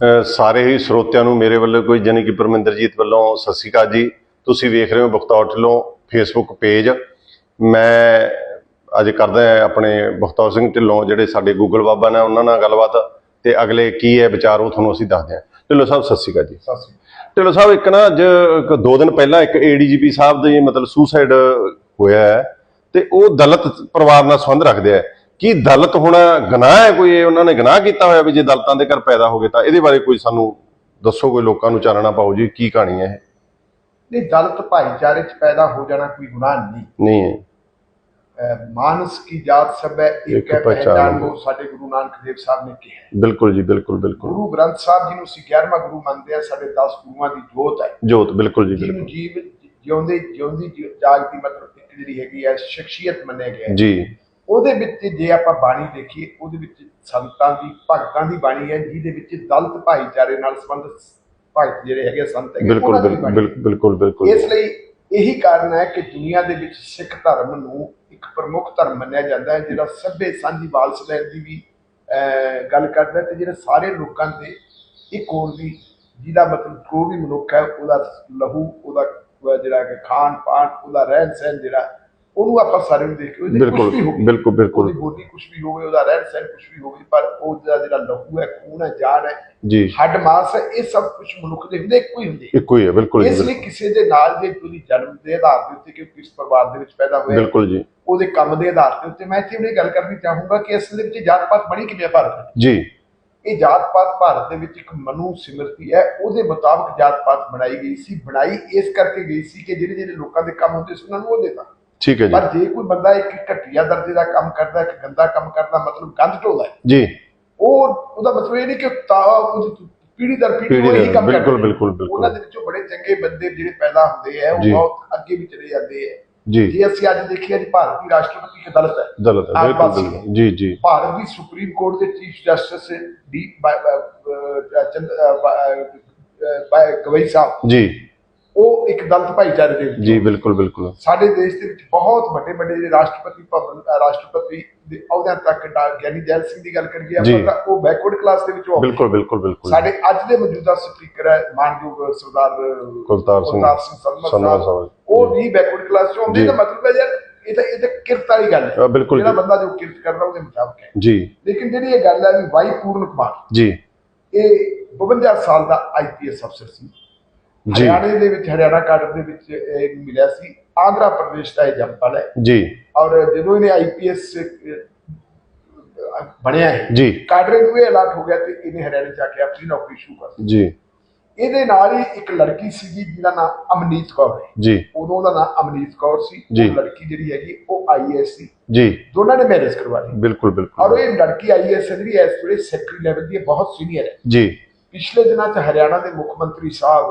ਸਾਰੇ ਹੀ ਸਰੋਤਿਆਂ ਨੂੰ ਮੇਰੇ ਵੱਲੋਂ ਕੋਈ ਜਾਣੀ ਕਿ ਪਰਮਿੰਦਰਜੀਤ ਵੱਲੋਂ ਸਤਿ ਸ਼੍ਰੀ ਅਕਾਲ ਜੀ। ਤੁਸੀਂ ਵੇਖ ਰਹੇ ਹੋ ਬਖਤੌਰ ਢਿੱਲੋਂ ਫੇਸਬੁੱਕ ਪੇਜ ਮੈਂ ਅੱਜ ਕਰਦਾ ਆਪਣੇ ਬਖਤੌਰ ਸਿੰਘ ਢਿੱਲੋਂ ਜਿਹੜੇ ਸਾਡੇ ਗੂਗਲ ਬਾਬਾ ਨੇ ਉਹਨਾਂ ਨਾਲ ਗੱਲਬਾਤ ਤੇ ਅਗਲੇ ਕੀ ਹੈ ਵਿਚਾਰ ਉਹ ਤੁਹਾਨੂੰ ਅਸੀਂ ਦੱਸਦੇ ਹਾਂ। ਢਿੱਲੋਂ ਸਾਹਿਬ ਸਤਿ ਸ਼੍ਰੀ ਅਕਾਲ ਜੀ। ਸਤਿ ਸ਼੍ਰੀ ਢਿੱਲੋਂ ਸਾਹਿਬ ਇੱਕ ਨਾ ਅੱਜ ਇੱਕ ਦੋ ਦਿਨ ਪਹਿਲਾਂ ਇੱਕ ਏਡੀਜੀਪੀ ਸਾਹਿਬ ਦੇ ਮਤਲਬ ਸੁਸਾਈਡ ਹੋਇਆ ਹੈ ਤੇ ਉਹ ਦਲਿਤ ਪਰਿਵਾਰ ਨਾਲ ਸੰਬੰਧ ਰੱਖਦੇ ਆ ਕੀ ਦਲਿਤ ਹੋਣਾ ਗੁਨਾਹ ਹੈ ਕੋਈ? ਇਹ ਉਹਨਾਂ ਨੇ ਗੁਨਾਹ ਕੀਤਾ ਹੋਇਆ ਵੀ ਜੇ ਦਲਿਤਾਂ ਦੇ ਘਰ ਪੈਦਾ ਹੋ ਗਏ ਤਾਂ ਇਹਦੇ ਬਾਰੇ ਕੋਈ ਸਾਨੂੰ ਦੱਸੋ ਕੋਈ ਲੋਕਾਂ ਨੂੰ ਚਾਨਣਾ ਪਾਓ ਜੀ ਕੀ ਕਹਾਣੀ ਹੈ ਇਹ? ਨਹੀਂ ਦਲਿਤ ਭਾਈਚਾਰੇ ਚ ਪੈਦਾ ਹੋ ਜਾਣਾ ਕੋਈ ਗੁਨਾਹ ਨਹੀਂ। ਨਹੀਂ। ਹੈ ਮਾਨਸ ਕੀ ਜਾਤ ਸਭ ਹੈ ਇੱਕ ਹੈ ਪਹਿਚਾਨ ਉਹ ਸਾਡੇ ਗੁਰੂ ਨਾਨਕ ਦੇਵ ਸਾਹਿਬ ਨੇ ਕਿਹਾ। ਬਿਲਕੁਲ ਜੀ ਬਿਲਕੁਲ ਬਿਲਕੁਲ। ਗੁਰੂ ਗ੍ਰੰਥ ਸਾਹਿਬ ਜੀ ਨੂੰ ਅਸੀਂ 11ਵਾਂ ਗੁਰੂ ਮੰਨਦੇ ਆ ਸਾਡੇ 10 ਗੁਰੂਆਂ ਦੀ ਜੋਤ ਹੈ। ਜੋਤ ਬਿਲਕੁਲ ਜੀ ਬਿਲਕੁਲ। ਜੀਵ ਜਿਉਂਦੇ ਜਿਉਂਦੀ ਜਾਗਦੀ ਮਤਲਬ ਇੱਕ ਜਿਹੜੀ ਹੈਗੀ ਹੈ ਸ਼ਖਸੀਅਤ ਮੰਨਿਆ ਗਿਆ। ਜੀ। ਉਹਦੇ ਵਿੱਚ ਜੇ ਆਪਾਂ ਬਾਣੀ ਦੇਖੀਏ ਉਹਦੇ ਵਿੱਚ ਸੰਤਾਂ ਦੀ ਭਗਤਾਂ ਦੀ ਬਾਣੀ ਹੈ ਜਿਹਦੇ ਵਿੱਚ ਦਲਿਤ ਭਾਈਚਾਰੇ ਨਾਲ ਸੰਬੰਧਿਤ ਭਗਤ ਜਿਹੜੇ ਹੈਗੇ ਸੰਤ ਹੈਗੇ ਬਿਲਕੁਲ ਬਿਲਕੁਲ ਬਿਲਕੁਲ ਇਸ ਲਈ ਇਹੀ ਕਾਰਨ ਹੈ ਕਿ ਦੁਨੀਆ ਦੇ ਵਿੱਚ ਸਿੱਖ ਧਰਮ ਨੂੰ ਇੱਕ ਪ੍ਰਮੁੱਖ ਧਰਮ ਮੰਨਿਆ ਜਾਂਦਾ ਹੈ ਜਿਹੜਾ ਸਭੇ ਸਾਂਝੀ ਵਾਲਸ ਲੈਣ ਦੀ ਵੀ ਗੱਲ ਕਰਦਾ ਤੇ ਜਿਹੜੇ ਸਾਰੇ ਲੋਕਾਂ ਦੇ ਇੱਕ ਹੋਰ ਦੀ ਜਿਹਦਾ ਮਤਲਬ ਕੋਈ ਵੀ ਮਨੁੱਖ ਹੈ ਉਹਦਾ ਲਹੂ ਉਹਦਾ ਜਿਹੜਾ ਕਿ ਖਾਣ ਪਾਣ ਉਹਦਾ ਰਹਿਣ ਸਹਿਣ ਜਿਹੜਾ ਉਹਨੂੰ ਆਪਾਂ ਸਾਰੇ ਨੂੰ ਦੇਖ ਕੇ ਉਹਦੇ ਕੁਝ ਬਿਲਕੁਲ ਵੀ ਹੋਵੇ। ਬਿਲਕੁਲ ਬਿਲਕੁਲ। ਉਹਦੀ ਬੋਲੀ ਕੁਝ ਵੀ ਹੋਵੇ ਉਹਦਾ ਰਹਿਣ ਸਹਿਣ ਕੁਝ ਵੀ ਹੋਵੇ ਪਰ ਉਹਦਾ ਜਿਹੜਾ ਲਹੂ ਹੈ ਖੂਨ ਹੈ ਜਾਨ ਹੈ ਜੀ। ਹੱਡ ਮਾਸ ਹੈ ਇਹ ਸਭ ਕੁਝ ਮਨੁੱਖ ਦੇ ਹੁੰਦੇ ਇੱਕੋ ਹੀ ਹੁੰਦੇ। ਇੱਕੋ ਹੀ ਹੈ ਬਿਲਕੁਲ ਇਸ ਲਈ ਕਿਸੇ ਦੇ ਨਾਲ ਜੇ ਉਹਦੀ ਜਨਮ ਦੇ ਆਧਾਰ ਦੇ ਉੱਤੇ ਕਿ ਉਹ ਕਿਸ ਪਰਿਵਾਰ ਦੇ ਵਿੱਚ ਪੈਦਾ ਹੋਇਆ ਬਿਲਕੁਲ ਜੀ। ਉਹਦੇ ਕੰਮ ਦੇ ਆਧਾਰ ਦੇ ਉੱਤੇ ਮੈਂ ਇੱਥੇ ਵੀ ਇਹ ਗੱਲ ਕਰਨੀ ਚਾਹੂੰਗਾ ਕਿ ਅਸਲ ਵਿੱਚ ਜਾਤ ਪਾਤ ਬਣੀ ਕਿਵੇਂ ਭਾਰਤ? ਜੀ। ਇਹ ਜਾਤ ਪਾਤ ਭਾਰਤ ਦੇ ਵਿੱਚ ਇੱਕ ਮਨੂ ਸਿਮਰਤੀ ਹੈ ਉਹਦੇ ਮੁਤਾਬਕ ਜਾਤ ਪਾਤ ਬਣਾਈ ਗਈ ਸੀ ਬਣਾਈ ਇਸ ਕਰਕੇ ਗਈ ਸੀ ਕਿ ਜਿਹੜੇ ਜਿਹੜੇ ਲੋਕਾਂ ਦੇ ਕੰਮ ਹੁੰਦੇ ਸੀ ਉਹਨਾਂ ਨੂੰ ਉਹ ਦੇਤਾ। ਠੀਕ ਹੈ ਜੀ। ਪਰ ਜੇ ਕੋਈ ਬੰਦਾ ਇੱਕ ਘਟੀਆ ਦਰਜੇ ਦਾ ਕੰਮ ਕਰਦਾ ਇੱਕ ਗੰਦਾ ਕੰਮ ਕਰਦਾ ਮਤਲਬ ਗੰਦ ਢੋਦਾ ਹੈ ਜੀ। ਉਹ ਉਹਦਾ ਮਤਲਬ ਇਹ ਨਹੀਂ ਕਿ ਤਾ ਉਹਦੀ ਪੀੜੀ ਦਰ ਪੀੜੀ ਪੀੜ੍ਹੀ ਉਹ ਇਹੀ ਦਰ- ਕੰਮ ਬਿਲਕੁਲ, ਕਰਦੇ ਨੇ। ਬਿਲਕੁਲ, ਬਿਲਕੁਲ। ਉਹਨਾਂ ਦੇ ਵਿੱਚੋਂ ਬੜੇ ਚੰਗੇ ਬੰਦੇ ਜਿਹੜੇ ਪੈਦਾ ਹੁੰਦੇ ਆ ਉਹ ਜੀ। ਬਹੁਤ ਅੱਗੇ ਵੀ ਚਲੇ ਜਾਂਦੇ ਆ ਜੀ। ਜੇ ਅਸੀਂ ਅੱਜ ਦੇਖੀਏ ਜੀ ਭਾਰਤ ਦੀ ਰਾਸ਼ਟਰਪਤੀ ਇੱਕ ਦਲਿਤ ਹੈ। ਦਲਿਤ ਹੈ, ਬਿਲਕੁਲ ਆਦਿਵਾਸੀ ਬਿਲਕੁਲ। ਜੀ ਜੀ। ਭਾਰਤ ਦੀ ਸੁਪਰੀਮ ਕੋਰਟ ਦੇ ਚੀਫ ਜਸਟਿਸ ਡੀ ਬਾ- ਅਹ ਅਹ ਚੰਦ- ਅਹ ਬਾ- ਅਹ ਬਾ- ਗਵਈ ਸਾਹਿਬ। ਜੀ। ਉਹ ਇੱਕ ਦਲਿਤ ਭਾਈਚਾਰੇ ਦੇ ਵਿੱਚ ਜੀ ਬਿਲਕੁਲ ਬਿਲਕੁਲ। ਸਾਡੇ ਦੇਸ਼ ਦੇ ਵਿੱਚ ਬਹੁਤ ਵੱਡੇ ਵੱਡੇ ਜਿਹੜੇ ਰਾਸ਼ਟਰਪਤੀ ਭਵਨ ਰਾਸ਼ਟਰਪਤੀ ਦੇ ਅਹੁਦਿਆਂ ਤੱਕ ਡਾ- ਗਿਆਨੀ ਜੈਲ ਸਿੰਘ ਦੀ ਗੱਲ ਕਰੀਏ। ਆਪਾਂ ਤਾਂ ਉਹ ਬੈਕਵਰਡ ਕਲਾਸ ਦੇ ਵਿੱਚੋਂ ਬਿਲਕੁਲ ਬਿਲਕੁਲ ਬਿਲਕੁਲ। ਸਾਡੇ ਅੱਜ ਦੇ ਮੌਜੂਦਾ ਸਪੀਕਰ ਹੈ ਮਾਨਯੋਗ ਸਰਦਾਰ ਕੁਲਤਾਰ ਸਿੰਘ ਸੰਧਵਾ ਸਾਹਿਬ। ਉਹ ਵੀ ਬੈਕਵਰਡ ਕਲਾਸ ਚੋਂ ਆਉਂਦੇ। ਦਾ ਮਤਲਬ ਹੈ ਯਾਰ ਇਹ ਤਾਂ ਇਹ ਤਾਂ ਕਿਰਤ ਵਾਲੀ ਗੱਲ ਹੈ। ਬਿਲਕੁਲ ਜਿਹੜਾ। ਬੰਦਾ ਜੋ ਕਿਰਤ ਕਰਦਾ ਉਹਦੇ ਮੁਤਾਬਕ ਹੈ। ਜੀ। ਲੇਕਿਨ ਜਿਹੜੀ ਇਹ ਗੱਲ ਹੈ ਵੀ ਵਾਈ ਪੂਰਨ ਕੁਮਾਰ। ਜੀ। ਇਹ 52 ਸਾਲ ਦਾ ਆਈਪੀਐਸ ਅਫਸਰ ਸੀ। ਜੀ। ਹਰਿਆਣੇ ਦੇ ਵਿੱਚ ਹਰਿਆਣਾ ਕਾਡਰ ਦੇ ਵਿੱਚ ਇਹ ਮਿਲਿਆ ਸੀ। ਆਂਧਰਾ ਪ੍ਰਦੇਸ਼ ਦਾ ਇਹ ਜੰਪਲ ਹੈ। ਜੀ। ਔਰ ਜਦੋਂ ਇਹਨੇ ਆਈਪੀਐਸ ਬਣਿਆ ਹੈ ਜੀ। ਕਾਡਰੇ ਨੂੰ ਇਹ ਅਲਾਟ ਹੋ ਗਿਆ ਤੇ ਇਹਨੇ ਹਰਿਆਣੇ ਜਾ ਕੇ ਆਪਣੀ ਨੌਕਰੀ ਸ਼ੁਰੂ ਕਰ ਦਿੱਤੀ। ਜੀ। ਇਹਦੇ ਨਾਲ ਹੀ ਇੱਕ ਲੜਕੀ ਸੀਗੀ ਜਿਹਦਾ ਨਾਮ ਅਮਨੀਤ ਕੌਰ ਹੈ। ਜੀ। ਉਦੋਂ ਦਾ ਨਾਮ ਅਮਨੀਤ ਕੌਰ ਸੀ। ਉਹ ਲੜਕੀ ਜਿਹੜੀ ਹੈਗੀ ਉਹ ਆਈਐਸ ਸੀ। ਜੀ। ਦੋਨਾਂ ਨੇ ਮੈਰਿਜ ਕਰਵਾ ਲਈ। ਬਿਲਕੁਲ ਔਰ ਬਿਲਕੁਲ ਇਹ ਲੜਕੀ ਆਈਐਸ ਜਿਹੜੀ ਇਸ ਵੇਲੇ ਸੈਕਟਰੀ ਲੈਵਲ ਦੀ ਬਹੁਤ ਸੀਨੀਅਰ ਹੈ। ਜੀ। ਪਿਛਲੇ ਦਿਨਾਂ 'ਚ ਹਰਿਆਣਾ ਦੇ ਮੁੱਖ ਮੰਤਰੀ ਸਾਹਿਬ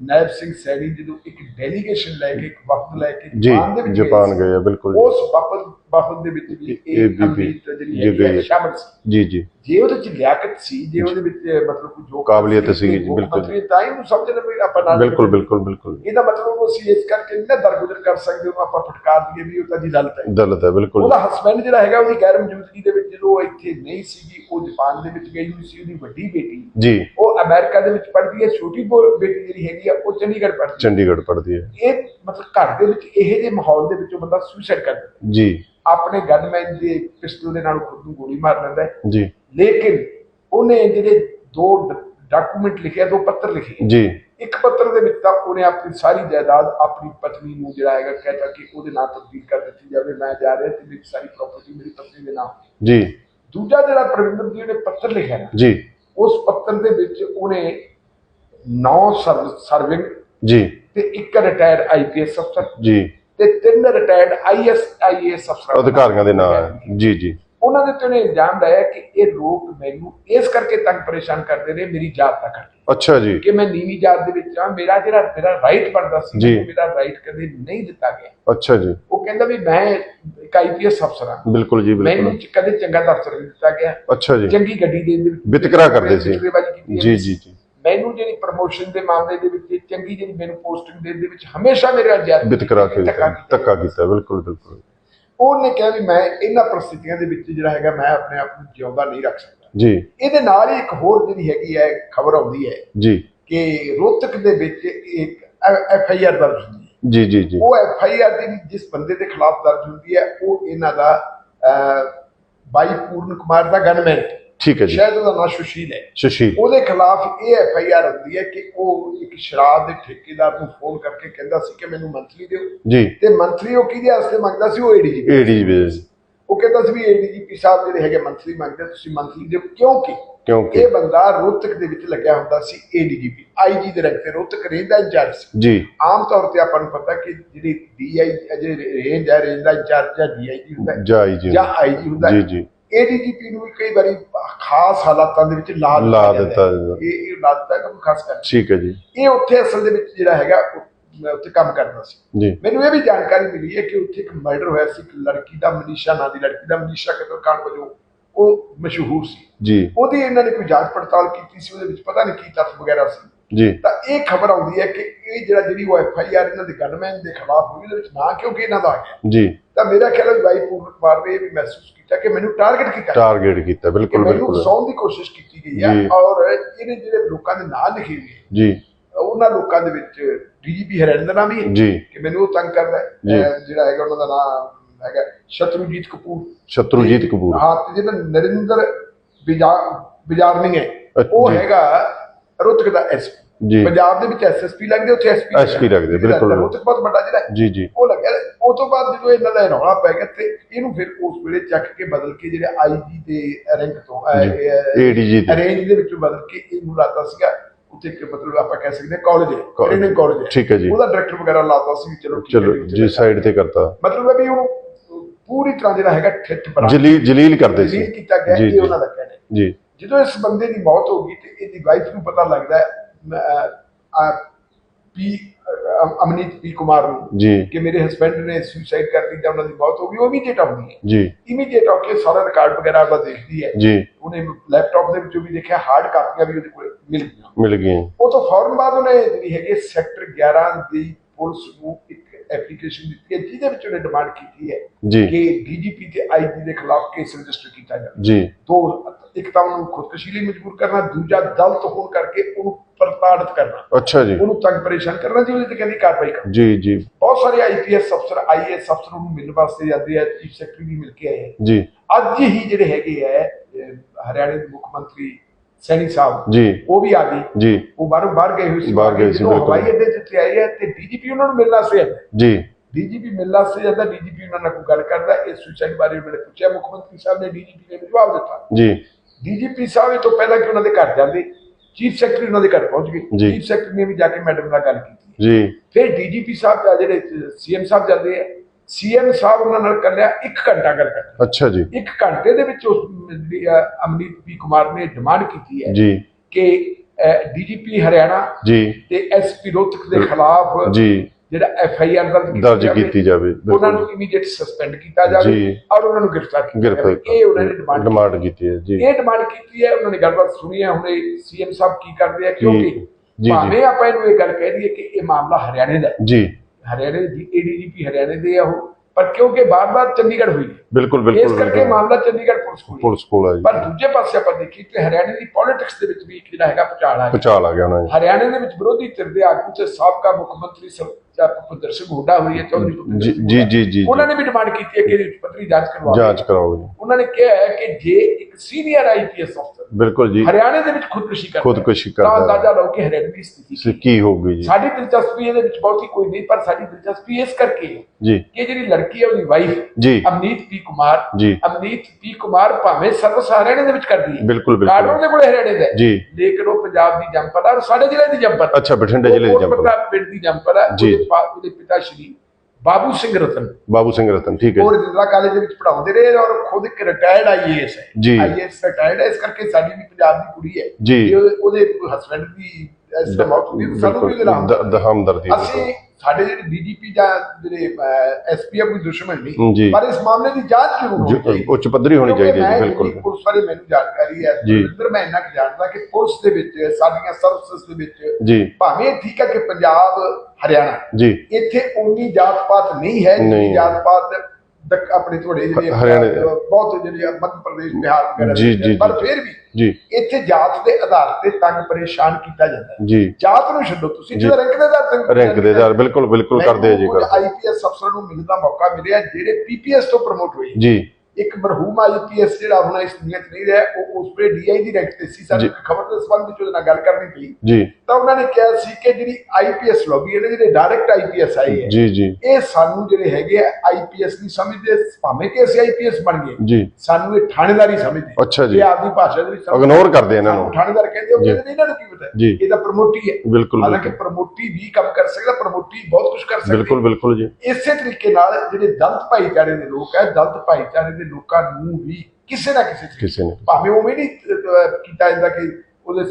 ਨਾਇਬ ਸਿੰਘ ਸੈਣੀ ਜਦੋਂ ਇੱਕ ਡੈਲੀਗੇਸ਼ਨ ਲੈ ਕੇ ਇੱਕ ਵਫਦ ਲੈ ਕੇ ਜਾਪਾਨ ਦੇ ਵਿੱਚ ਜਾਪਾਨ ਗਏ ਆ ਬਿਲਕੁਲ ਉਸ ਵਫਦ ਵਫਦ ਦੇ ਵਿੱਚ ਵੀ ਇਹ ਅਮਰੀਤ ਜਿਹੜੀ ਜੀ ਹੈ। ਸ਼ਾਮਲ ਸੀ। ਜੀ ਜੀ। ਜੇ ਉਹਦੇ ਚ ਲਿਆਕਤ ਸੀ ਜੇ ਉਹਦੇ ਵਿੱਚ ਮਤਲਬ ਕੋਈ ਜੋ ਕਾਬਲੀਅਤ ਸੀਗੀ ਜੀ, ਬਿਲਕੁਲ। ਮੰਤਰੀ ਤਾਂ ਹੀ ਉਹਨੂੰ ਸਮਝਣਾ ਵੀ ਆਪਾਂ ਨਾਲ ਬਿਲਕੁਲ ਬਿਲਕੁਲ ਬਿਲਕੁਲ ਇਹਦਾ ਮਤਲਬ ਉਹ ਅਸੀਂ ਇਸ ਕਰਕੇ ਨਾ ਦਰਗੁਜ਼ਰ ਕਰ ਸਕਦੇ ਉਹਨੂੰ ਆਪਾਂ ਫਟਕਾਰ ਦਈਏ ਵੀ ਉਹ ਤਾਂ ਜੀ ਗਲਤ ਹੈ। ਦਲਿਤ ਹੈ ਬਿਲਕੁਲ। ਉਹਦਾ ਹਸਬੰਡ ਜਿਹੜਾ ਹੈਗਾ ਉਹਦੀ ਗੈਰ ਮੌਜੂਦਗੀ ਦੇ ਵਿੱਚ ਜਦੋਂ ਉਹ ਇੱਥੇ ਨਹੀਂ ਸੀਗੀ ਉਹ ਜਾਪਾਨ ਦੇ ਵਿੱਚ ਗਈ ਹੋਈ ਸੀ ਉਹਦੀ ਵੱਡੀ ਬੇਟੀ। ਜੀ। ਉਹ ਅਮਰੀਕਾ ਦੇ ਵਿੱਚ ਪੜ੍ਹਦੀ ਹੈ ਛੋਟੀ ਬੇਟੀ ਜਿਹੜੀ ਹੈਗੀ ਆ ਉਹ ਚੰਡੀਗੜ੍ਹ ਪੜ੍ਹਦੀ ਹੈ। ਚੰਡੀਗੜ੍ਹ ਪੜਦੀ ਹੈ। ਇਹ ਮਤਲਬ ਘਰ ਦੇ ਵਿੱਚ ਇਹੋ ਜਿਹੇ ਮਾਹੌਲ ਦੇ ਵਿੱਚੋਂ ਬੰਦਾ ਸੁਸਾਈਡ ਕਰ ਦਿੰਦਾ। ਜੀ। ਆਪਣੇ ਗਨਮੈਨ ਦੇ ਪਿਸਟਲ ਦੇ ਨਾਲ ਖੁਦ ਨੂੰ ਗੋਲੀ ਮਾਰ ਲੈਂਦਾ ਹੈ। ਜੀ। ਲੇਕਿਨ ਉਹਨੇ ਜਿਹੜੇ ਦੋ ਡਾਕੂਮੈਂਟ ਲਿਖਿਆ ਦੋ ਪੱਤਰ ਲਿਖੇ ਜੀ। ਇੱਕ ਪੱਤਰ ਦੇ ਵਿੱਚ ਤਾਂ ਉਹਨੇ ਆਪਣੀ ਸਾਰੀ ਜਾਇਦਾਦ ਆਪਣੀ ਪਤਨੀ ਨੂੰ ਜਿਹੜਾ ਹੈਗਾ ਕਹਿਤਾ ਕਿ ਉਹਦੇ ਨਾਂ ਤਬਦੀਲ ਕਰ ਦਿੱਤੀ ਜਾਵੇ ਮੈਂ ਜਾ ਰਿਹਾ ਤੇ ਮੇਰੀ ਸਾਰੀ ਪ੍ਰਾਪਰਟੀ ਮੇਰੀ ਪਤਨੀ ਦੇ ਨਾਮ ਜੀ। ਦੂਜਾ ਜਿਹੜਾ ਪ੍ਰਵਿੰਦਰ ਜੀ ਨੇ ਪੱਤਰ ਲਿਖਿਆ ਨਾ ਜੀ। ਉਸ ਪੱਤਰ ਦੇ ਵਿੱਚ ਉਹਨੇ ਨੌ ਸਰਵਿੰਗ ਜੀ। ਤੇ ਇੱਕ ਰਿਟਾਇਰਡ ਆਈਪੀਐਸ ਅਫਸਰ ਜੀ। ਤੇ ਤਿੰਨ ਰਿਟਾਇਰਡ ਆਈਐਸ ਆਈਏਐਸ ਅਫਸਰ ਅਧਿਕਾਰੀਆਂ ਦੇ ਨਾਂ ਹੈ ਜੀ ਜੀ। ਉਹਨਾਂ ਦੇ ਤੇ ਉਹਨੇ ਇਲਜ਼ਾਮ ਲਾਇਆ ਕਿ ਇਹ ਲੋਕ ਮੈਨੂੰ ਇਸ ਕਰਕੇ ਤੰਗ ਪਰੇਸ਼ਾਨ ਕਰਦੇ ਨੇ ਮੇਰੀ ਜਾਤ ਦਾ ਕਰਕੇ ਅੱਛਾ ਜੀ। ਕਿ ਮੈਂ ਨੀਵੀਂ ਜਾਤ ਦੇ ਵਿੱਚ ਆ ਮੇਰਾ ਜਿਹੜਾ ਮੇਰਾ ਰਾਈਟ ਬਣਦਾ ਸੀ। ਮੈਨੂੰ ਮੇਰਾ ਰਾਈਟ ਕਦੇ ਨਹੀਂ ਦਿੱਤਾ ਗਿਆ। ਅੱਛਾ ਜੀ। ਉਹ ਕਹਿੰਦਾ ਵੀ ਮੈਂ ਇੱਕ ਆਈਪੀਐਸ ਅਫਸਰ ਹਾਂ। ਬਿਲਕੁਲ ਜੀ ਮੈਨੂੰ ਬਿਲਕੁਲ ਕਦੇ ਚੰਗਾ ਦਫ਼ਤਰ ਨਹੀਂ ਦਿੱਤਾ ਗਿਆ। ਅੱਛਾ ਜੀ। ਚੰਗੀ ਗੱਡੀ ਦੇ ਵਿੱਚ ਵਿਤਕਰਾ ਕਰਦੇ ਸੀ। ਜੀ ਜੀ ਜੀ। ਮੈਨੂੰ ਜਿਹੜੀ ਪ੍ਰਮੋਸ਼ਨ ਦੇ ਮਾਮਲੇ ਦੇ ਵਿੱਚ ਚੰਗੀ ਜਿਹੜੀ ਮੈਨੂੰ ਪੋਸਟਿੰਗ ਦੇਣ ਦੇ ਵਿੱਚ ਹਮੇਸ਼ਾ ਮੇਰੇ ਨਾਲ ਜ਼ਿਆਦਾ ਵਿਤਕਰਾ ਕੀਤਾ। ਧੱਕਾ ਕੀਤਾ। ਬਿਲਕੁਲ ਬਿਲਕੁਲ। ਉਹਨੇ ਕਿਹਾ ਵੀ ਮੈਂ ਇਹਨਾਂ ਪ੍ਰਸਥਿਤੀਆਂ ਦੇ ਵਿੱਚ ਜਿਹੜਾ ਹੈਗਾ ਮੈਂ ਆਪਣੇ ਆਪ ਨੂੰ ਜਿਉਂਦਾ ਨਹੀਂ ਰੱਖ ਸਕਦਾ। ਜੀ। ਇਹਦੇ ਨਾਲ ਹੀ ਇੱਕ ਹੋਰ ਜਿਹੜੀ ਹੈਗੀ ਹੈ ਖਬਰ ਆਉਂਦੀ ਹੈ ਜੀ। ਕਿ ਰੋਹਤਕ ਦੇ ਵਿੱਚ ਇੱਕ ਐਫ ਆਈ ਆਰ ਦਰਜ ਹੁੰਦੀ ਹੈ। ਜੀ ਜੀ ਜੀ। ਉਹ ਐਫ ਆਈ ਆਰ ਦੀ ਜਿਸ ਬੰਦੇ ਦੇ ਖਿਲਾਫ ਦਰਜ ਹੁੰਦੀ ਹੈ ਉਹ ਇਹਨਾਂ ਦਾ ਬਾਈ ਪੂਰਨ ਕੁਮਾਰ ਦਾ ਗਨਮੈਨ। ਠੀਕ ਹੈ ਜੀ। ਸ਼ਾਇਦ ਉਹਦਾ ਨਾਮ ਸੁਸ਼ੀਲ ਹੈ ਸੁਸ਼ੀਲ ਉਹਦੇ ਖਿਲਾਫ ਇਹ ਐਫ ਆਈ ਆਰ ਹੁੰਦੀ ਹੈ ਕਿ ਉਹ ਇੱਕ ਸ਼ਰਾਬ ਦੇ ਠੇਕੇਦਾਰ ਨੂੰ ਫੋਨ ਕਰਕੇ ਕਹਿੰਦਾ ਸੀ ਕਿ ਮੈਨੂੰ ਮੰਥਲੀ ਦਿਓ। ਜੀ। ਤੇ ਮੰਥਲੀ ਉਹ ਕਿਹਦੇ ਵਾਸਤੇ ਮੰਗਦਾ ਸੀ? ਉਹ ਏਡੀਜੀਪੀ ਏਡੀਜੀ ਉਹ ਕਹਿੰਦਾ ਸੀ ਵੀ ਏਡੀਜੀਪੀ ਸਾਹਿਬ ਜਿਹੜੇ ਹੈਗੇ ਮੰਥਲੀ ਮੰਗਦੇ ਤੁਸੀਂ ਮੰਥਲੀ ਦਿਓ। ਕਿਉਂਕਿ ਕਿਉਂਕਿ। ਇਹ ਬੰਦਾ ਰੋਹਤਕ ਦੇ ਵਿੱਚ ਲੱਗਿਆ ਹੁੰਦਾ ਸੀ ਏਡੀਜੀਪੀ ਆਈਜੀ ਦੇ ਰੈਂਕ ਤੇ ਰੋਹਤਕ ਰੇਂਜ ਦਾ ਇੰਚਾਰਜ ਸੀ ਜੀ। ਆਮ ਤੌਰ ਤੇ ਆਪਾਂ ਨੂੰ ਪਤਾ ਕਿ ਜਿਹੜੀ ਡੀਆਈ ਜਿਹੜੀ ਰੇਂਜ ਹੈ ਰੇਂਜ ਦਾ ਇੰਚਾਰਜ ਜਾਂ ਡੀਆਈਜੀ ਹੁੰਦਾ ਜਾਂ ਆਈਜੀ ਹੁੰਦਾ ਜੀ ਜੀ। ਏਡੀਜੀਪੀ ਨੂੰ ਵੀ ਕਈ ਵਾਰੀ ਖਾਸ ਹਾਲਾਤਾਂ ਦੇ ਵਿੱਚ ਲਾ ਦਿੱਤਾ। ਜਾਂਦਾ। ਇਹ ਇਹ ਲਾ ਦਿੱਤਾ ਕਿ ਖਾਸ ਕਰ ਠੀਕ ਹੈ ਜੀ। ਇਹ ਉੱਥੇ ਅਸਲ ਦੇ ਵਿੱਚ ਜਿਹੜਾ ਹੈਗਾ ਮੈਂ ਉੱਥੇ ਕੰਮ ਕਰਦਾ ਸੀ। ਮੈਨੂੰ ਇਹ ਵੀ ਜਾਣਕਾਰੀ ਮਿਲੀ ਹੈ ਕਿ ਉੱਥੇ ਇੱਕ ਮਰਡਰ ਹੋਇਆ ਸੀ ਇੱਕ ਲੜਕੀ ਦਾ ਮਨੀਸ਼ਾ ਨਾਂ ਦੀ ਲੜਕੀ ਦਾ। ਮਨੀਸ਼ਾ ਕਤਲकांड ਵਜੋਂ ਉਹ ਮਸ਼ਹੂਰ ਸੀ। ਜੀ। ਉਹਦੀ ਇਹਨਾਂ ਨੇ ਕੋਈ ਜਾਂਚ ਪੜਤਾਲ ਕੀਤੀ ਸੀ ਉਹਦੇ ਵਿੱਚ ਪਤਾ ਨਹੀਂ ਕੀ ਤੱਥ ਵਗੈਰਾ ਸੀ। ਜੀ। ਤਾਂ ਇਹ ਖਬਰ ਆਉਂਦੀ ਹੈ ਕਿ ਇਹ ਜਿਹੜਾ ਜਿਹੜੀ ਉਹ ਐਫ ਆਈ ਆਰ ਇਹਨਾਂ ਦੇ ਗਨਮੈਨ ਦੇ ਖਿਲਾਫ ਹੋਈ ਉਹਦੇ ਵਿੱਚ ਨਾ ਕਿਉਂਕਿ ਇਹਨਾਂ ਦਾ ਆ ਗਿਆ। ਜੀ। ਤਾਂ ਮੇਰਾ ਖਿਆਲ ਹੈ ਬਾਈ ਪੂਰਨ ਕੁਮਾਰ ਨੇ ਇਹ ਵੀ ਮਹਿਸੂਸ ਕੀਤਾ ਕਿ ਮੈਨੂੰ ਟਾਰਗੇਟ ਕੀਤਾ। ਟਾਰਗੇਟ ਕੀਤਾ ਕਿ ਬਿਲਕੁਲ ਮੈਨੂੰ ਬਿਲਕੁਲ। ਫਸਾਉਣ ਦੀ ਕੋਸ਼ਿਸ਼ ਕੀਤੀ ਗਈ। ਹੈ ਔਰ ਇਹਨੇ ਜਿਹੜੇ ਲੋਕਾਂ ਦੇ ਨਾਂ ਲਿਖੇ ਹੋਏ ਹੈ, ਜੀ। ਉਹਨਾਂ ਲੋਕਾਂ ਦੇ ਵਿੱਚ ਡੀਜੀਪੀ ਹਰਿਆਣਾ ਦਾ ਨਾਮ ਵੀ ਹੈ ਜੀ। ਕਿ ਮੈਨੂੰ ਉਹ ਤੰਗ ਕਰਦਾ ਹੈ। ਜਿਹੜਾ ਹੈਗਾ ਉਹਨਾਂ ਦਾ ਨਾਮ ਹੈਗਾ ਸ਼ਤਰੂਜੀਤ ਕਪੂਰ। ਸ਼ਤਰੂਜੀਤ ਕਪੂਰ। ਹਾਂ ਤੇ ਜਿਹੜਾ ਨਰਿੰਦਰ ਬਿਜਾਰਨੀ ਹੈ ਉਹ। ਹੈਗਾ ਰੋਹਤਕ ਦਾ ਐਸਪੀ ਜੀ। ਪੰਜਾਬ ਦੇ ਵਿੱਚ ਐਸਐਸਪੀ ਲੱਗਦੇ ਉੱਥੇ ਐਸਪੀ SP ਲੱਗਦੇ, ਬਿਲਕੁਲ। ਰੋਹਤਕ ਬਹੁਤ ਵੱਡਾ ਜਿਹੜਾ। ਜੀ ਜੀ। ਉਹ ਲੱਗਿਆ ਉਹ ਤੋਂ ਬਾਅਦ ਜਦੋਂ ਇਹਨਾਂ ਦਾ ਰੌਲਾ ਪੈ ਗਿਆ ਤੇ ਇਹਨੂੰ ਫਿਰ ਉਸ ਵੇਲੇ ਚੱਕ ਕੇ ਬਦਲ ਕੇ ਜਿਹੜੇ ਆਈਜੀ ਦੇ ਰੈਂਕ ਤੋਂ ਏਡੀਜੀ ਤੇ। ਰੇਂਜ ਦੇ ਵਿੱਚੋਂ ਬਦਲ ਕੇ ਇਹਨੂੰ ਲਾਤਾ ਸੀਗਾ। ਉੱਥੇ ਇੱਕ ਮਤਲਬ ਆਪਾਂ ਕਹਿ ਸਕਦੇ ਕਾਲਜ ਹੈ ਟ੍ਰੇਨਿੰਗ ਕਾਲਜ ਹੈ। ਠੀਕ ਹੈ ਜੀ। ਉਹਦਾ ਡਾਇਰੈਕਟਰ ਵਗੈਰਾ ਲਾਤਾ ਸੀ ਚਲੋ ਚਲੋ ਉੱਥੇ ਜੀ ਸਾਈਡ ਤੇ ਕਰਤਾ। ਮਤਲਬ ਹੈ ਵੀ ਉਹਨੂੰ ਪੂਰੀ ਤਰ੍ਹਾਂ ਜਿਹੜਾ ਹੈਗਾ ਠਿੱਠ ਬਣਾ ਜਲੀਲ ਜਲੀਲ ਕਰਦੇ ਸੀ। ਜਲੀਲ ਕੀਤਾ ਗਿਆ ਜੀ, ਇਹ ਜੀ। ਉਹਨਾਂ ਦਾ ਕਹਿਣਾ ਹੈ। ਜੀ। ਜਦੋਂ ਇਸ ਬੰਦੇ ਦੀ ਮੌਤ ਹੋ ਗਈ ਤੇ ਇਹਦੀ ਵਾਈਫ ਨੂੰ ਪਤਾ ਲੱਗਦਾ ਪੀ ਅਮਨੀਤ ਪੀ ਕੁਮਾਰ ਨੂੰ ਕਿ ਮੇਰੇ ਹਸਬੰਡ ਨੇ ਸੁਸਾਈਡ ਕਰ ਲਈ ਜਾਂ ਉਹਨਾਂ ਦੀ ਮੌਤ ਹੋ ਗਈ ਉਹ ਇਮੀਡੀਏਟ ਆਉਂਦੀ ਹੈ। ਜੀ। ਇਮੀਡੀਏਟ ਆ ਕੇ ਸਾਰਾ ਰਿਕਾਰਡ ਵਗੈਰਾ ਉਹਦਾ ਦੇਖਦੀ ਹੈ। ਜੀ। ਉਹਨੇ ਲੈਪਟਾਪ ਦੇ ਵਿੱਚੋਂ ਵੀ ਦੇਖਿਆ ਹਾਰਡ ਕਾਪੀਆਂ ਵੀ ਉਹਦੇ ਕੋਲ ਮਿਲ ਗਈਆਂ। ਮਿਲ ਗਏ ਉਹ ਤੋਂ ਫੌਰਨ ਬਾਅਦ ਉਹਨੇ ਜਿਹੜੀ ਹੈਗੀ ਸੈਕਟਰ 11 ਦੀ ਪੁਲਿਸ ਨੂੰ ਇੱਕ ਐਪਲੀਕੇਸ਼ਨ ਦਿੱਤੀ ਹੈ ਜਿਹਦੇ ਵਿੱਚ ਉਹਨੇ ਡਿਮਾਂਡ ਕੀਤੀ ਹੈ ਕਿ ਡੀਜੀਪੀ ਤੇ ਆਈਜੀ ਦੇ ਖਿਲਾਫ ਕੇਸ ਰਜਿਸਟਰ ਕੀਤਾ ਜਾਵੇ। ਜੀ। ਦੋ ਇੱਕ ਤਾਂ ਉਹਨੂੰ ਖੁਦਕੁਸ਼ੀ ਲਈ ਮਜਬੂਰ ਕਰਨਾ ਦੂਜਾ ਦਲਤ ਹੋਣ ਕਰਕੇ ਉਹਨੂੰ ਪ੍ਰਤਾੜਿਤ ਕਰਨਾ। ਅੱਛਾ ਜੀ। ਉਹਨੂੰ ਤੰਗ ਪਰੇਸ਼ਾਨ ਕਰਨਾ ਜੀ ਉਹਦੇ ਤੇ ਕਹਿੰਦੀ ਕਾਰਵਾਈ ਕਰੋ। ਜੀ ਜੀ। ਬਹੁਤ ਸਾਰੇ ਆਈਪੀਐਸ ਅਫਸਰ ਆਈਏਐਸ ਅਫਸਰ ਉਹਨੂੰ ਮਿਲਣ ਵਾਸਤੇ ਜਾਂਦੇ ਆ ਚੀਫ ਸੈਕਟਰੀ ਵੀ ਮਿਲ ਕੇ ਆਏ ਜੀ। ਅੱਜ ਹੀ ਜਿਹੜੇ ਹੈਗੇ ਅਹ ਹਰਿਆਣੇ ਦੇ ਮੁੱਖ ਮੰਤਰੀ ਸੈਣੀ ਸਾਹਿਬ ਜੀ। ਉਹ ਵੀ ਆ ਗਏ। ਜੀ। ਉਹ ਬਾਹਰੋਂ ਬਾਹਰ ਗਏ ਹੋਏ ਸੀ। ਬਾਹਰ ਗਏ ਸੀ, ਬਿਲਕੁਲ। ਹਵਾਈ ਅੱਡੇ ਤੇ ਆਏ ਹੈ ਤੇ ਡੀਜੀਪੀ ਉਹਨਾਂ ਨੂੰ ਮਿਲਣਾ ਸੀ ਜੀ। ਡੀਜੀਪੀ ਮਿਲਣਾ ਸੀ ਜਾਂਦਾ ਡੀਜੀਪੀ ਉਹਨਾਂ ਨਾਲ ਕੋਈ ਗੱਲ ਕਰਦਾ ਇਸ ਸੁਸਾਈਡ ਬਾਰੇ ਉਹਨਾਂ ਨੇ ਪੁੱਛਿਆ ਮੁੱਖ ਮੰਤਰੀ ਸਾਹਿਬ ਨੇ ਡੀਜੀਪੀ ਨੇ ਜਵਾਬ ਦਿੱਤਾ। ਜੀ। ਡੀਜੀਪੀ ਸਾਹਿਬ ਇਹ ਤੋਂ ਪਹਿਲਾਂ ਕਿ ਉਹਨਾਂ ਦੇ ਘਰ ਜਾਂਦੇ ਚੀਫ ਸੈਕਟਰੀ ਉਹਨਾਂ ਦੇ ਘਰ ਪਹੁੰਚ ਗਏ। ਚੀਫ ਸੈਕਟਰੀ ਨੇ ਵੀ ਜਾ ਕੇ ਮੈਡਮ ਨਾਲ ਗੱਲ ਕੀਤੀ। ਜੀ। ਫਿਰ ਡੀਜੀਪੀ ਸਾਹਿਬ ਦਾ ਜਿਹੜੇ ਸੀਐਮ ਸਾਹਿਬ ਜਾਂਦੇ ਆ ਸੀਐਮ ਸਾਹਿਬ ਉਹਨਾਂ ਨਾਲ ਕੱਲਿਆ 1 ਘੰਟਾ ਗੱਲ ਕਰਦੇ। ਅੱਛਾ ਜੀ। ਇੱਕ ਘੰਟੇ ਦੇ ਵਿੱਚ ਉਸ ਅਮਨੀਤ ਪੀ ਕੁਮਾਰ ਨੇ ਡਿਮਾਂਡ ਕੀਤੀ ਹੈ ਜੀ। ਕਿ ਡੀਜੀਪੀ ਹਰਿਆਣਾ ਜੀ। ਤੇ ਐਸਪੀ ਰੋਹਤਕ ਦੇ ਖਿਲਾਫ ਜੀ। ਜਿਹੜਾ ਐਫ ਆਈ ਆਰ ਦਰਜ ਕੀਤੀ ਜਾਵੇ ਉਹਨਾਂ ਨੂੰ ਬਿਲਕੁਲ ਇਮੀਡੀਏਟ ਸਸਪੈਂਡ ਕੀਤਾ ਜਾਵੇ। ਔਰ ਉਹਨਾਂ ਨੂੰ ਗ੍ਰਿਫਤਾਰ ਕੀਤਾ ਜਾਵੇ ਇਹ ਉਹਨਾਂ ਨੇ ਡਿਮਾਂਡ ਕੀਤੀ ਹੈ ਜੀ ਇਹ ਡਿਮਾਂਡ ਕੀਤੀ ਹੈ ਉਹਨਾਂ ਨੇ ਗੱਲਬਾਤ ਸੁਣੀ ਹੈ ਹੁਣੇ ਸੀਐਮ ਸਾਹਿਬ ਕੀ ਕਰਦੇ ਆ ਕਿਉਂਕਿ। ਭਾਵੇਂ ਆਪਾਂ ਇਹਨੂੰ ਇਹ ਗੱਲ ਕਹਿ ਦਈਏ ਕਿ ਇਹ ਮਾਮਲਾ ਹਰਿਆਣੇ ਦਾ। ਜੀ ਹਰਿਆਣੇ ਦੀ ਏਡੀਜੀਪੀ ਹਰਿਆਣੇ ਦੇ ਆ ਉਹ ਪਰ ਕਿਉਂਕਿ ਬਾਰ-ਬਾਰ ਚੰਡੀਗੜ੍ਹ ਹੋਈ ਹੈ ਬਿਲਕੁਲ ਇਸ ਬਿਲਕੁਲ ਕਰਕੇ ਬਿਲਕੁਲ। ਮਾਮਲਾ ਚੰਡੀਗੜ੍ਹ ਪੁਲਿਸ ਕੋਲ। ਪੁਲਿਸ ਕੋਲ ਹੈ ਜੀ ਪਰ ਦੂਜੇ ਪਾਸੇ ਆਪਾਂ ਦੇਖੀਏ ਕਿ ਹਰਿਆਣੇ ਦੀ ਪੋਲਿਟਿਕਸ ਦੇ ਵਿੱਚ ਵੀ ਇੱਕ ਜਿਹੜਾ ਹੈਗਾ ਪਚਾਲ ਆ ਗਿਆ ਪਚਾਲ ਆ ਗਿਆ ਜੀ ਹਰਿਆਣੇ ਦੇ ਵਿੱਚ ਵਿਰੋਧੀ ਧਿਰ ਦੇ ਆਗੂ ਤੇ ਸਾਬਕਾ ਮੁੱਖ ਮੰਤਰੀ ਸਰਦਾਰ ਭੁਪਿੰਦਰ ਸਿੰਘ ਹੁੱਡਾ ਹੋਈ ਹੈ ਚੌਧਰੀ ਭੁਪਿੰਦਰ ਜੀ ਸਿੰਘ ਜੀ। ਜੀ ਜੀ ਉਹਨਾਂ ਨੇ ਵੀ ਡਿਮਾਂਡ ਕੀਤੀ ਹੈ ਕਿ ਇਹਦੀ ਪੱਧਰੀ ਜਾਂਚ ਕਰਵਾਓ। ਜਾਂਚ ਕਰਾਓ ਜੀ। ਉਹਨਾਂ ਨੇ ਕਿਹਾ ਹੈ ਕਿ ਜੇ ਇੱਕ ਸੀਨੀਅਰ ਆਈਪੀਐਸ ਅਫਸਰ ਬਿਲਕੁਲ ਜੀ। ਹਰਿਆਣੇ ਦੇ ਵਿੱਚ ਖੁਦਕੁਸ਼ੀ ਕਰਦਾ ਖੁਦਕੁਸ਼ੀ ਤਾਂ ਕਰਦਾ ਹੈ। ਅੰਦਾਜ਼ਾ ਲਓ ਕਿ ਹਰਿਆਣੇ ਦੀ ਸਥਿਤੀ ਕੀ ਸ- ਕੀ ਹੋਊਗੀ ਜੀ? ਸਾਡੀ ਦਿਲਚਸਪੀ ਇਹਦੇ ਵਿੱਚ ਬਹੁਤੀ ਕੋਈ ਨਹੀਂ ਪਰ ਸਾਡੀ ਦਿਲਚਸਪੀ ਇਸ ਕਰਕੇ ਹੈ ਜੀ। ਕਿ ਜਿਹੜੀ ਲੜਕੀ ਹੈ ਉਹਦੀ ਵਾਈਫ ਜੀ। ਅਮਨੀਤ ਪੀ ਕੁਮਾਰ ਜੀ। ਅਮਨੀਤ ਪੀ ਕੁਮਾਰ ਭਾਵੇਂ ਸਰਵਿਸ ਹਰਿਆਣੇ ਦੇ ਵਿੱਚ ਕਰਦੀ ਹੈ। ਬਿਲਕੁਲ ਬਿਲਕੁਲ। ਉਹਦੇ ਕੋਲ ਹਰਿਆਣੇ ਦਾ। ਜੀ। ਲੇਕਿਨ ਉਹ ਪੰਜਾਬ ਦੀ ਜੰਪਲ ਹੈ ਸਾਡੇ ਜ਼ਿਲ੍ਹੇ ਦੀ ਜੰਪਲ ਅੱਛਾ ਬਠਿੰਡੇ ਜ਼ਿਲ੍ਹੇ ਦੀ ਕੋਟਪੱਤਾ ਪਿੰਡ ਦੀ ਜੰਪਲ ਹੈ। ਜੀ। ਉਹਦੇ ਪਿਤਾ ਸ਼੍ਰੀ ਬਾਬੂ ਸਿੰਘ ਰਤਨ। ਬਾਬੂ ਸਿੰਘ ਰਤਨ ਠੀਕ ਹੈ ਉਹ ਰਜਿੰਦਰਾ ਕਾਲਜ ਦੇ ਵਿੱਚ ਪੜਾਉਂਦੇ ਰਹੇ ਔਰ ਖੁਦ ਇੱਕ ਰਿਟਾਇਰਡ ਆਈਏਐਸ ਹੈ। ਜੀ। ਆਈਏਐਸ ਰਿਟਾਇਰਡ ਹੈ ਇਸ ਕਰਕੇ ਸਾਡੀ ਵੀ ਪੰਜਾਬ ਦੀ ਕੁੜੀ ਹੈ। ਜੀ। ਉਹਦੇ- ਹਸਬੰਡ ਦੀ ਇਸ ਦਾ ਮੌਤ ਹੁੰਦੀ ਸਾਨੂੰ ਵੀ ਉਹਦੇ ਨਾਲ ਹਮਦਰਦੀ ਅਸੀਂ ਸਾਡੇ ਜਿਹੜੇ ਡੀਜੀਪੀ ਜਾਂ ਜਿਹੜੇ ਐਸਪੀਐਫ ਕੋਈ ਦੁਸ਼ਮਣ। ਨਹੀਂ ਪਰ ਇਸ ਮਾਮਲੇ ਦੀ ਜਾਂਚ ਜ਼ਰੂਰ ਹੋਣੀ ਚਾਹੀਦੀ ਉੱਚ ਪੱਧਰੀ ਹੋਣੀ ਚਾਹੀਦੀ ਹੈ ਬਿਲਕੁਲ ਪੁਲਿਸ ਬਾਰੇ ਮੈਨੂੰ ਜਾਣਕਾਰੀ ਹੈ ਜੀ। ਸੁਰਿੰਦਰ ਮੈਂ ਇੰਨਾ ਜਾਣਦਾ ਕਿ ਪੁਲਿਸ ਦੇ ਵਿੱਚ ਸਾਡੀਆਂ ਸਰਵਿਸਿਜ਼ ਦੇ ਵਿੱਚ ਭਾਵੇਂ ਠੀਕ ਹੈ ਕਿ ਪੰਜਾਬ ਹਰਿਆਣਾ ਜੀ ਇੱਥੇ ਉਨੀ ਜਾਤ ਪਾਤ ਨਹੀਂ ਹੈ ਜਿੰਨੀ। ਜਾਤ ਪਾਤ ਦੱਕ ਆਪਣੇ ਥੋੜੇ ਜਿਹੜੇ ਹਰਿਆਣੇ। ਬਹੁਤ ਜਿਹੜੇ ਮੱਧ ਪ੍ਰਦੇਸ਼ ਬਿਹਾਰ ਵਗੈਰਾ ਜੀ, ਦੇ ਜੀ, ਪਰ। ਫਿਰ ਵੀ ਜੀ। ਇੱਥੇ ਜਾਤ ਦੇ ਆਧਾਰ ਤੇ ਤੰਗ ਪਰੇਸ਼ਾਨ ਕੀਤਾ ਜਾਂਦਾ ਹੈ। ਜੀ। ਜਾਤ ਨੂੰ ਛੱਡੋ ਤੁਸੀਂ। ਜਿਹੜਾ ਰੈਂਕ ਦੇ ਆਧਾਰ ਤੇ ਰੈਂਕ ਦੇ ਆਧਾਰ ਬਿਲਕੁਲ ਬਿਲਕੁਲ ਕਰਦੇ ਆ ਜੀ ਕਰਦੇ ਆਈਪੀਐਸ ਅਫਸਰ ਨੂੰ ਮਿਲਣ ਦਾ ਮੌਕਾ ਮਿਲਿਆ ਜਿਹੜੇ ਪੀਪੀਐਸ ਤੋਂ ਪ੍ਰਮੋਟ ਹੋਏ ਜੀ। ਇੱਕ ਮਰਹੂਮ ਆਈਪੀਐਸ ਜਿਹੜਾ ਹੁਣ ਇਸ ਦੁਨੀਆ 'ਚ ਨਹੀਂ ਰਿਹਾ ਉਹ ਉਸ ਵੇ ਡੀਆਈ ਦੀ ਰੈਂਕ ਤੇ ਸੀ। ਸਾਨੂੰ। ਇੱਕ ਖਬਰ ਦੇ ਸੰਬੰਧ ਵਿੱਚ ਉਹਦੇ ਨਾਲ ਗੱਲ ਕਰਨੀ ਪਈ। ਜੀ। ਤਾਂ ਉਹਨਾਂ ਨੇ ਕਿਹਾ ਸੀ ਕਿ ਜਿਹੜੀ ਆਈਪੀਐਸ ਲੌਬੀ ਹੈ ਨਾ, ਜਿਹੜੇ ਡਾਇਰੈਕਟ ਆਈਪੀਐਸ ਆਏ ਹੈ ਜੀ ਜੀ। ਇਹ ਸਾਨੂੰ ਜਿਹੜੇ ਹੈਗੇ ਆ ਆਈਪੀਐਸ ਨਹੀਂ ਸਮਝਦੇ ਭਾਵੇਂ ਕਿ ਅਸੀਂ ਆਈਪੀਐਸ ਬਣ ਗਏ। ਜੀ। ਸਾਨੂੰ ਇਹ ਥਾਣੇਦਾਰੀ ਸਮਝਦੇ। ਅੱਛਾ ਜੀ। ਇਹ ਆਪਦੀ ਭਾਸ਼ਾ ਦੇ ਵਿੱਚ। ਇਗਨੋਰ ਕਰਦੇ ਇਹਨਾਂ ਨੂੰ। ਥਾਣੇਦਾਰ ਕਹਿੰਦੇ ਉਹ। ਕਹਿੰਦੇ ਇਹਨਾਂ ਨੂੰ ਕੀ ਪਤਾ ਜੀ। ਇਹ ਤਾਂ ਪ੍ਰਮੋਟੀ ਹੈ। ਬਿਲਕੁਲ ਹਾਲਾਂਕਿ ਪ੍ਰਮੋਟੀ ਵੀ ਕੰਮ ਕਰ ਸਕਦਾ ਪ੍ਰਮੋਟੀ ਬਹੁਤ ਕੁਝ ਕਰ ਸਕਦੀ ਬਿਲਕੁਲ ਬਿਲਕੁਲ ਜੀ। ਇਸੇ ਤਰੀਕੇ ਨਾਲ ਜਿਹੜੇ ਦਲਿਤ ਭਾਈਚਾਰੇ ਦੇ ਲੋਕ ਹੈ ਦਲਿਤ ਭਾਈਚਾਰੇ ਦੇ ਲੋਕਾਂ ਨੂੰ ਵੀ ਕਿਸੇ ਨਾ ਕਿਸੇ ਕਿਸੇ ਨੇ। ਭਾਵੇਂ ਉਵੇਂ ਨਹੀਂ ਕੀਤਾ ਜਾਂਦਾ ਕਿ ਉਹਦੇ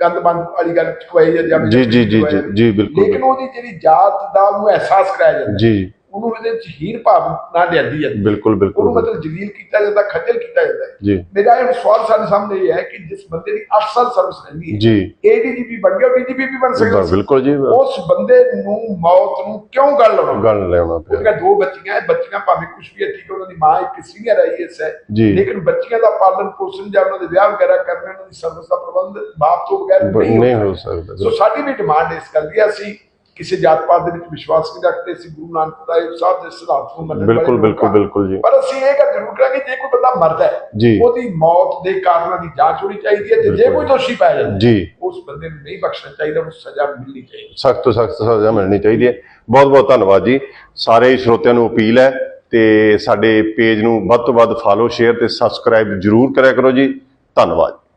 ਗੰਦ ਬੰਦ ਵਾਲੀ ਗੱਲ ਚੁਕਵਾਈ ਜਾਂਦੀ ਜੀ, ਜੀ, ਜੀ, ਜੀ, ਜੀ, ਬਿਲਕੁਲ। ਲੇਕਿਨ ਉਹਦੀ ਜਿਹੜੀ ਜਾਤ ਦਾ ਉਹਨੂੰ ਅਹਿਸਾਸ ਕਰਾਇਆ ਜਾਂਦਾ। ਜੀ। ਉਹਨੂੰ ਇਹਦੇ ਵਿੱਚ ਹੀਰ ਭਾਵ ਨਾ ਲਿਆਂਦੀ ਜਾਂਦੀ। ਬਿਲਕੁਲ ਉਹਨੂੰ ਬਿਲਕੁਲ। ਮਤਲਬ ਜਲੀਲ ਕੀਤਾ ਜਾਂਦਾ ਖੱਜਲ ਕੀਤਾ ਜਾਂਦਾ ਜੀ। ਮੇਰਾ ਇਹ ਸਵਾਲ ਸਾਡੇ ਸਾਹਮਣੇ ਇਹ ਹੈ ਕਿ ਜਿਸ ਬੰਦੇ ਦੀ 8 ਸਾਲ ਸਰਵਿਸ ਰਹਿੰਦੀ ਹੈ ਜੀ। ਏਡੀਜੀਪੀ ਬਣ ਗਿਆ ਡੀਜੀਪੀ ਵੀ ਬਣ ਸਕਦਾ। ਬਿਲਕੁਲ ਜੀ। ਉਸ ਬੰਦੇ ਨੂੰ ਮੌਤ ਨੂੰ ਕਿਉਂ ਗੱਲ ਲਾਉਣਾ ਗੱਲ ਲੈਣਾ ਪਿਆ। ਉਹਦੀਆਂ ਦੋ ਬੱਚੀਆਂ ਹੈ ਬੱਚੀਆਂ ਭਾਵੇਂ ਕੁਝ ਵੀ ਹੈ ਠੀਕ ਉਹਨਾਂ ਦੀ ਮਾਂ ਇੱਕ ਸੀਨੀਅਰ ਆਈਐਸ ਹੈ। ਲੇਕਿਨ ਬੱਚੀਆਂ ਦਾ ਪਾਲਣ ਪੋਸ਼ਣ ਜਾਂ ਉਹਨਾਂ ਦੇ ਵਿਆਹ ਵਗੈਰਾ ਕਰਨੇ ਉਹਨਾਂ ਦੀ ਸਰਵਿਸ ਦਾ ਪ੍ਰਬੰਧ ਬਾਪ ਤੋਂ ਬਗੈਰ ਨਹੀਂ ਹੋ ਸਕਦਾ। ਸੋ ਸਾਡੀ ਵੀ ਡਿਮਾਂਡ ਇਸ ਗੱਲ ਦੀ ਅਸੀਂ ਕਿਸੇ ਜਾਤ ਪਾਤ ਦੇ ਵਿੱਚ ਵਿਸ਼ਵਾਸ ਨਹੀਂ ਰੱਖਦੇ ਅਸੀਂ ਗੁਰੂ ਨਾਨਕ ਦੇਵ ਸਾਹਿਬ ਦੇ ਸਿਧਾਂਤ ਨੂੰ ਮੰਨਣ ਬਿਲਕੁਲ ਲੋਕ ਬਿਲਕੁਲ। ਬਿਲਕੁਲ ਜੀ। ਪਰ ਅਸੀਂ ਇਹ ਗੱਲ ਜ਼ਰੂਰ ਕਰਾਂਗੇ ਜੇ ਕੋਈ ਬੰਦਾ ਮਰਦਾ ਹੈ। ਉਹਦੀ ਮੌਤ ਦੇ ਕਾਰਨਾਂ ਦੀ ਜਾਂਚ ਹੋਣੀ ਚਾਹੀਦੀ ਹੈ ਤੇ ਜੇ। ਕੋਈ ਦੋਸ਼ੀ ਪਾਇਆ ਜਾਂਦਾ ਜੀ। ਉਸ ਬੰਦੇ ਨੂੰ ਨਹੀਂ ਬਖਸ਼ਣਾ ਚਾਹੀਦਾ ਉਹਨੂੰ ਸਜ਼ਾ ਮਿਲਣੀ ਚਾਹੀਦੀ ਸਖਤ ਤੋਂ ਸਖਤ ਸਜ਼ਾ ਮਿਲਣੀ ਚਾਹੀਦੀ ਹੈ। ਬਹੁਤ ਬਹੁਤ ਧੰਨਵਾਦ ਜੀ। ਸਾਰੇ ਸਰੋਤਿਆਂ ਨੂੰ ਅਪੀਲ ਹੈ ਤੇ ਸਾਡੇ ਪੇਜ ਨੂੰ ਵੱਧ ਤੋਂ ਵੱਧ ਫਾਲੋ ਸ਼ੇਅਰ ਤੇ ਸਬਸਕ੍ਰਾਈਬ ਜਰੂਰ ਕਰਿਆ ਕਰੋ ਜੀ। ਧੰਨਵਾਦ।